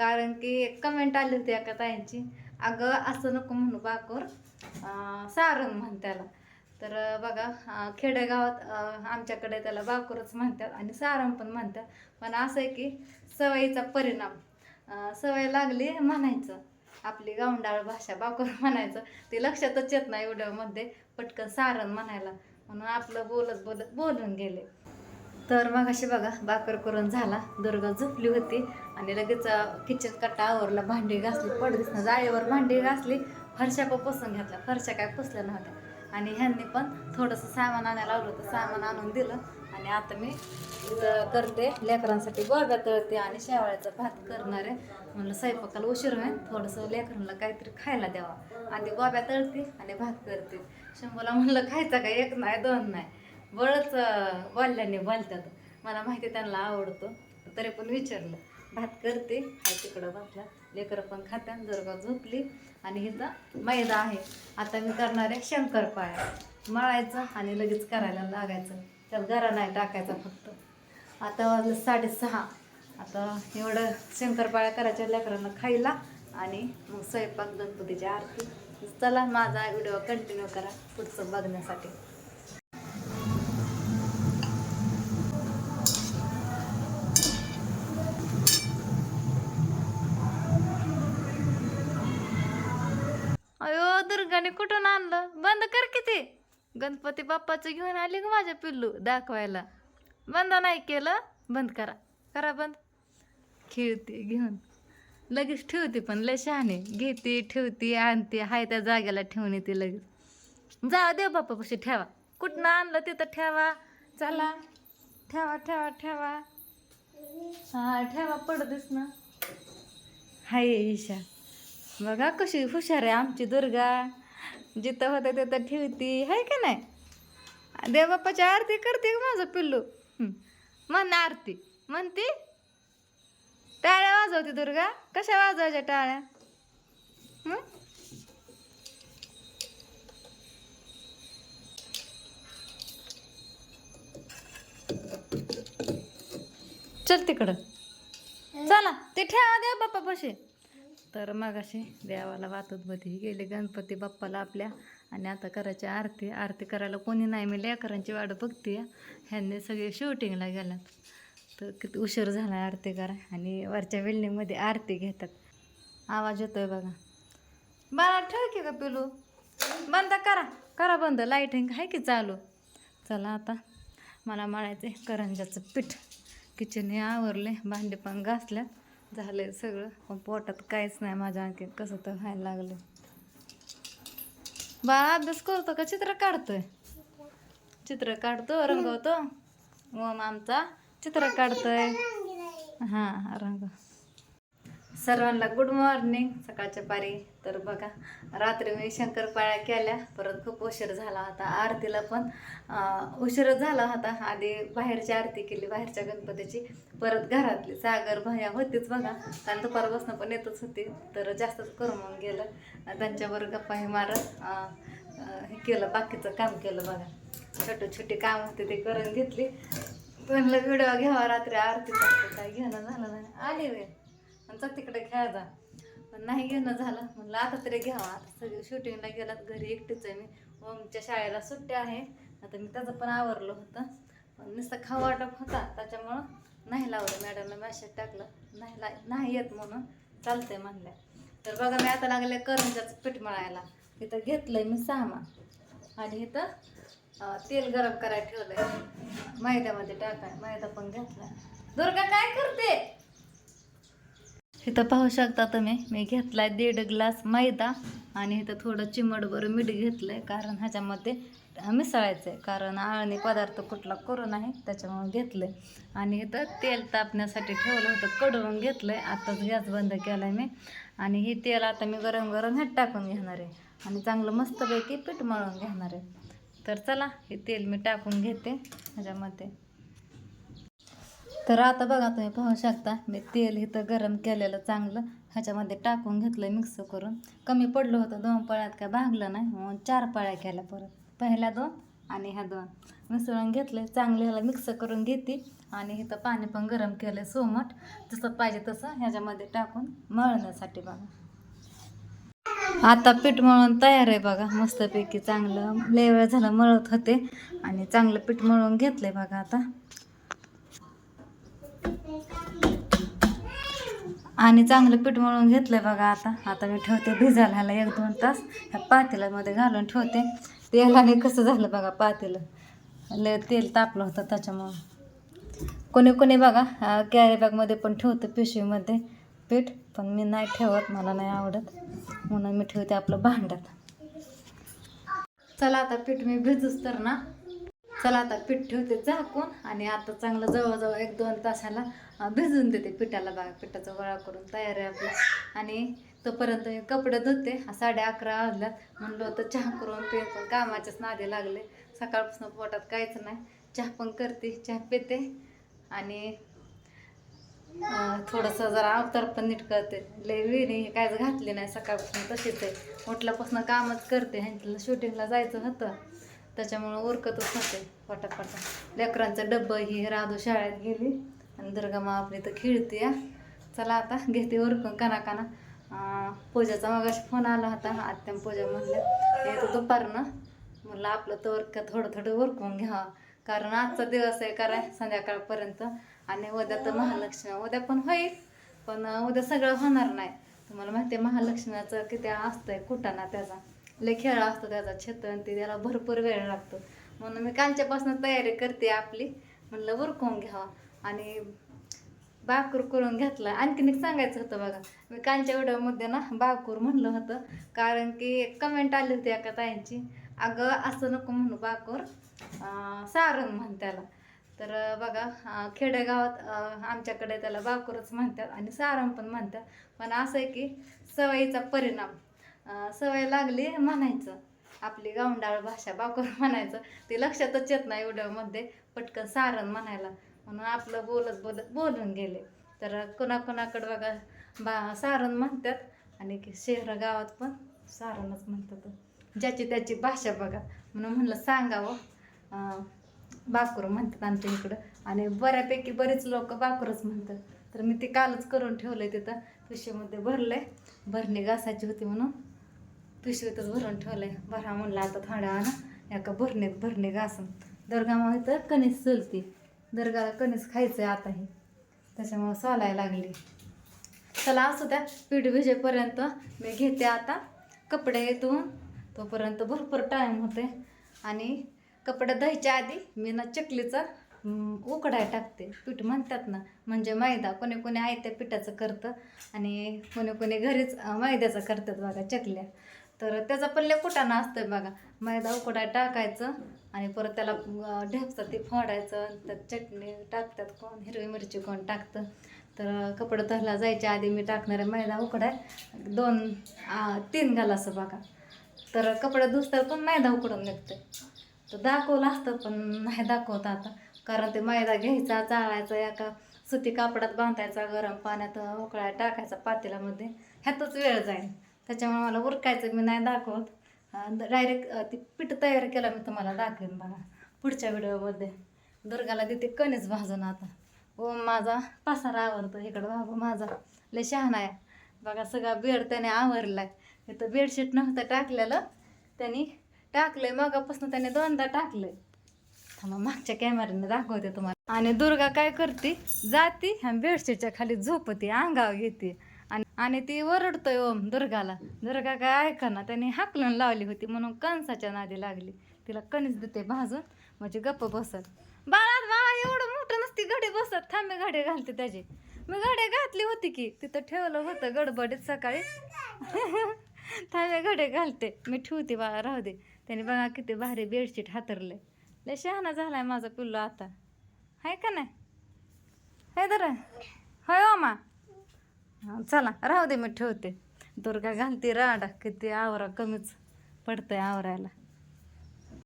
कारण की कमेंट आली होती एका ताईंची. अगं असं नको म्हणू बाकोर सारंग म्हण त्याला तर बघा खेडेगावात आमच्याकडे त्याला बाकोरच म्हणतात आणि सारंग पण म्हणतात. पण असं आहे की सवयीचा परिणाम. सवय लागली म्हणायचं. आपली गावंडाळ भाषा बाकोर म्हणायचं. ते लक्षातच येत नाही एवढ्यामध्ये. पटकन सारण म्हणायला. म्हणून आपलं बोलत बोलत बोलून गेले. तर मग असे बघा भाकर करून झाला दुर्गा झोपली होती आणि लगेच किचन कट्टा आवरला भांडी घासली पडदिसनं जाळीवर भांडी घासली फरशा पण पुसून घेतल्या फरशा काय पुसल्या नव्हत्या. आणि ह्यांनी पण थोडंसं सामान आणायला लावलं तर सामान आणून दिलं. आणि आता मी करते लेकरांसाठी गोब्या तळते आणि शेवाळ्याचा भात करणार आहे. म्हणलं स्वयंपाकाला उशीर होईल थोडंसं लेकरांना काहीतरी खायला द्यावा. आधी गोब्या तळते आणि भात करते. शंभूला म्हणलं खायचा काय? एक नाही दोन नाही. वळच वाल्याने वालतात मला माहिती त्यांना आवडतो. तरी पण विचारलं. भात करते. हा तिकडं भातला. लेकरं पण खात्या का झोपली. आणि हिचा मैदा आहे. आता मी करणार आहे शंकरपाळ्या. मळायचं आणि लगेच करायला लागायचं. त्यात गरा नाही टाकायचा फक्त. आता वाजलं साडेसहा. आता एवढं शंकरपाळ्या करायच्या लेकरांना खायला आणि मग स्वयंपाक गणपतीची आरती. चला माझा व्हिडिओ कंटिन्यू करा. पुढचं बघण्यासाठी. दुर्गाने कुठून आणलं? बंद कर किती गणपती बाप्पाचं घेऊन आली ग माझ्या पिल्लू दाखवायला. बंद नाही केलं बंद करा. करा बंद. खेळते घेऊन. लगेच ठेवते पण लय शहाणे. घेते ठेवते आणते. हाय त्या जागेला ठेवून येते लगेच. जा देव बाप्पापाशी ठेवा. कुठनं आणलं तिथं ठेवा. चला. ठेवा ठेवा ठेवा. हा ठेवा पडतेस ना. हाय ईशा. बघा कशी हुशार आहे आमची दुर्गा. जिथं होतं तिथं ठेवती आहे का नाही? देवबाप्पाची आरती करते का माझं पिल्लू? म्हण आरती. म्हणती टाळ्या वाजवते दुर्गा. कशा वाजवायच्या टाळ्या? चल तिकडं. चला ते ठेवा देव बाप्पा पशी तर मग देवाला वाचत होती. गेले गणपती बाप्पाला आपल्या आणि आता करायची आरती. आरती करायला कोणी नाही मी लेकरांची वाट बघते. ह्यांनी सगळे शूटिंगला गेलात तर किती उशीर झाला आरती करा आणि वरच्या बिल्डिंगमध्ये आरती घेतात. आवाज येतोय बघा. बाळा ठेव की का पिलू. बंद करा. करा बंद. लाईटिंग आहे की चालू? चला आता. मला मळायचं आहे करंजाचं पीठ. किचन हे आवरले भांडे पण घासल्यात. झालंय सगळं. पण पोटात काहीच नाही माझ्या आणखी. कसं तर व्हायला लागलं बाळा अभ्यास करतो का? चित्र काढतोय. चित्र काढतो रंगवतो. ओम आमचा. चित्र काढतोय. हां रंग सर्वांना गुड मॉर्निंग सकाळच्या पारी. तर बघा रात्री मी शंकरपाळ्या केल्या परत खूप उशीर झाला होता आरतीला पण. उशीरच झाला होता आधी बाहेरची आरती केली बाहेरच्या गणपतीची. परत घरातली सागर भया होतीच बघा कारण दुपारपासून पण येतच होती तर जास्तच करमून गेलं. त्यांच्यावर गप्पाही मारत हे केलं बाकीचं काम केलं बघा. छोटे छोटे काम होते ते करून घेतली. म्हणलं व्हिडिओ घ्यावा रात्री आरतीचा काय घेणं झालं नाही. आली वेळ. आणि तिकडे खेळायचा पण नाही घेणं झालं. म्हणलं आता तरी घ्यावा. आता सगळी शूटिंगला गेलात घरी एकटीच आहे मी. ओमच्या शाळेला सुट्ट्या आहे. आता मी त्याचं पण आवरलं होतं. पण नुसतं खाऊ वाटप होता. त्याच्यामुळं नाही लावलं मॅडमला मॅसेज टाकलं. नाही ला नाही येत म्हणून चालतंय म्हणल्या. तर बघा मी आता लागले करंजाचं पीठ मळायला. इथं घेतलंय मी सामान. आणि इथं तेल गरम करायला ठेवलंय. मैद्यामध्ये टाकाय मैदा पण घेतलाय. दुर्गा काय इथं पाहू शकता तुम्ही मी घेतला आहे दीड ग्लास मैदा आणि इथं थोडं चिमडभर मीठ घेतलं आहे कारण ह्याच्यामध्ये मिसळायचं आहे कारण आळणी पदार्थ कुठला करू नाही त्याच्यामुळे आहे आणि इथं तेल तापण्यासाठी ठेवलं होतं कडवून घेतलं आहे आताच गॅस बंद केलाय मी. आणि हे तेल आता मी गरम गरम ह्यात टाकून घेणार आहे. आणि चांगलं मस्तपैकी पीठ मळून घेणार आहे. तर चला हे तेल मी टाकून घेते ह्याच्यामध्ये. तर आता बघा तुम्ही पाहू शकता मी तेल इथं गरम केलेलं चांगलं ह्याच्यामध्ये टाकून घेतलं मिक्स करून. कमी पडलं होतं दोन पळ्यात काय भागलं नाही म्हणून चार पळ्या केल्या परत. पहिल्या दोन आणि ह्या दोन. मिसळून घेतले चांगले ह्याला मिक्स करून घेते. आणि इथं पाणी पण गरम केलं सोमट. जसं पाहिजे तसं ह्याच्यामध्ये टाकून मळण्यासाठी बघा. आता पीठ मळून तयार आहे बघा मस्तपैकी चांगलं. लय वेळ झालं मळत होते. आणि चांगलं पीठ मळून घेतलं आहे बघा आता. आणि चांगलं पीठ मळून घेतलंय बघा आता. आता मी ठेवते भिजायला ह्याला एक दोन तास. ह्या पातेल्यामध्ये घालून ठेवते. तेलाने कसं झालं बघा पातेलं. लय तेल तापलं होतं त्याच्यामुळं. कोणी कोणी बघा कॅरी बॅगमध्ये पण ठेवतं पिशवीमध्ये पीठ पण मी नाही ठेवत मला नाही आवडत. म्हणून मी ठेवते आपलं भांड्यात. चला आता पीठ मी भिजूच तर ना. चला आता पीठ ठेवते झाकून आणि आता चांगलं जवळजवळ एक दोन तासाला भिजून देते पिठाला बघा पिठाचा गोळा करून तयार आहे आपला. आणि तोपर्यंत मी कपडे धुते साडे अकरा वाजल्यात. म्हणलं होतं चहा करून ते पण कामाच्याच नादे लागले. सकाळपासून पोटात काहीच नाही. चहा पण करते चहा पिते. आणि थोडंसं जरा अवतार पण नीट करते. लय नाही कायच घातली नाही सकाळपासून तशीच आहे. उठल्यापासून कामच करते. ह्यांच्याला शूटिंगला जायचं होतं. त्याच्यामुळं उरकतच होते पटापटा. लेकरांचं डब्बं ही राधू शाळेत गेली. आणि दुर्गा मा आपली तर खेळते या चला आता घेते उरकून काना काना अं, पूजाचा मगाशी फोन आला होता आत्या पूजा म्हणल्या येतो दुपारनं म्हणलं आपलं तर का थोडं थोडं उरकून घ्यावं कारण आजचा दिवस आहे करा संध्याकाळपर्यंत. आणि उद्या तर महालक्ष्मी उद्या पण होईल पण उद्या सगळं होणार नाही. तुम्हाला माहिती आहे महालक्ष्मीचं किती असतंय कुटाणा त्याचा. लय खेळ असतो त्याचा छतन ते त्याला भरपूर वेळ लागतो. म्हणून मी कालच्यापासून तयारी करते आपली. म्हणलं उरकून घ्यावा. आणि बाकूर करून घेतला. आणखीन एक सांगायचं होतं बघा. मी कालच्या व्हिडिओमध्ये ना बाकूर म्हणलं होतं. कारण की एक कमेंट आली होती एका ताईंची. अगं असं नको म्हणू बाकूर. सारंग म्हण त्याला. तर बघा खेडेगावात आमच्याकडे त्याला बाकूरच म्हणतात आणि सारंग पण म्हणतात. पण असं आहे की सवयीचा परिणाम. सवय लागली म्हणायचं. आपली गावंडाळ भाषा बाकर म्हणायचं. ते लक्षातच येत नाही एवढ्यामध्ये पटकन सारण म्हणायला. म्हणून आपलं बोलत बोलत बोलून गेले. तर कोणाकोणाकडं बघा बा सारण म्हणतात. आणि की शहर गावात पण सारणच म्हणतात. ज्याची त्याची भाषा बघा. म्हणून म्हणलं सांगावं. अं, बाकूर म्हणतात आमच्या इकडं. आणि बऱ्यापैकी बरेच लोक बाकूरच म्हणतात. तर मी ते कालच करून ठेवलंय तिथं. पिशवीमध्ये भरलंय. भरणी घासायची होती म्हणून पिशवीतच भरून ठेवलं आहे भरा म्हणलं आता थोड्या वेळानं एका भरणीत भरणी घासून. दर्गामा इथं कणीस चलती. दर्गाला कणीस खायचं आहे आताही. त्याच्यामुळं सोलायला लागली. चला असू द्या पीठ भिजेपर्यंत मी घेते आता. कपडे धुवून तोपर्यंत भरपूर टाईम होते आणि कपडे धुवायच्या आधी मी ना चकलीचा उकडाय टाकते. पीठ म्हणतात ना म्हणजे मैदा कोणी कोणी आयत्या पिठाचं करतं आणि कोणी कोणी घरीच मैद्याचं करतात बघा चकल्या. तर त्याचा पल्ले कुटाणा असतोय बघा. मैदा उकडाय टाकायचं आणि परत त्याला ढेपचं ते फोडायचं. त्यात चटणी टाकतात कोण हिरवी मिरची कोण टाकतं. तर कपडे धरला जायच्या आधी मी टाकणारे मैदा उकडाय. दोन तीन घालास बघा. तर कपडे धुसतात पण मैदा उकडून निघते तर दाखवलं असतं पण नाही दाखवतं आता. कारण ते मैदा घ्यायचा चाळायचा एका सुती कापडात बांधायचा गरम पाण्यात उकळा टाकायचा पातेल्यामध्ये. ह्यातच वेळ जाईल. त्याच्यामुळे मला उरकायचं मी नाही दाखवत. डायरेक्ट ती पीठ तयार केलं मी तुम्हाला दाखवेन बघा. पुढच्या व्हिडिओमध्ये. दुर्गाला देते कणीच भाजून आता. ओ माझा पसारा आवरतो. इकडं बाबा माझा लय शहाणा आहे. बघा सगळा बेड त्याने आवरलाय. इथं बेडशीट नव्हतं टाकलेलं. त्यांनी आहे मगापासून त्याने दोनदा टाकलं आहे थांबा मागच्या कॅमेऱ्याने दाखवते तुम्हाला. आणि दुर्गा काय करते? जाती ह्या बेडशीटच्या खाली झोपते अंगावर घेते. आणि आणि ती ओरडतोय ओम दुर्गाला. दुर्गा काय ऐका त्याने हाकलून लावली होती म्हणून कणसाच्या नादी लागली. तिला कणीस देते भाजून म्हणजे गप्प बसत. बाळा बाळा एवढं मोठं नसती घडे बसत. थांबे घडे घालते त्याचे. मी घडे घातली होती की तिथं ठेवलं होतं गडबडीत सकाळी. थांबे घडे घालते. मी ठेवते बाळा राहू दे. त्याने बघा किती भारी बेडशीट हातरले लय शहाणा झालाय माझा पिल्लू आता. हाय का नाही? हाय दर होय ओमा मा. चला राहू दे मी ठेवते. दुर्गा घालते राडा किती आवरा कमीच पडतंय आवरायला.